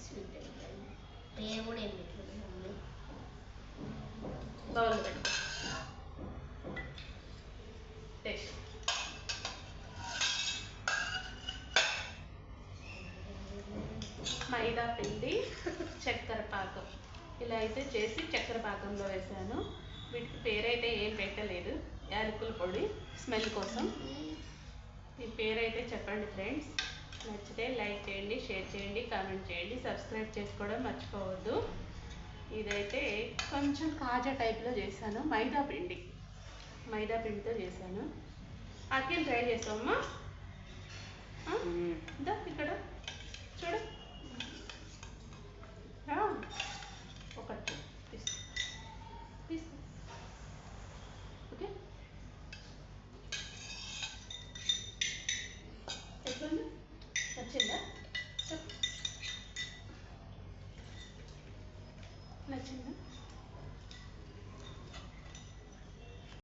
Sweet పేరు కూడా ఏం పెట్టలేదు మమ్మీ బౌల్ టేస్ట్ మైదా పిండి చక్కెర పాకం ఇలా అయితే చేసి చక్కెర పాకంలో వేసాను. వీటికి పేరైతే ఏం పెట్టలేదు. యాలకుల పొడి స్మెల్ కోసం. ఈ పేరైతే చెప్పండి ఫ్రెండ్స్. నచ్చితే లైక్ చేయండి షేర్ చేయండి కామెంట్ చేయండి సబ్స్క్రైబ్ చేసుకోవడం మర్చిపోవద్దు. ఇదైతే కొంచెం కాజా టైప్లో చేశాను మైదా పిండి. మైదా పిండితో చేశాను. అఖిల్ ట్రై చేస్తామమ్మా ఆ? ఇదా ఇక్కడ. చూడు. ఒకటి. ఓకే? నచ్చిందా?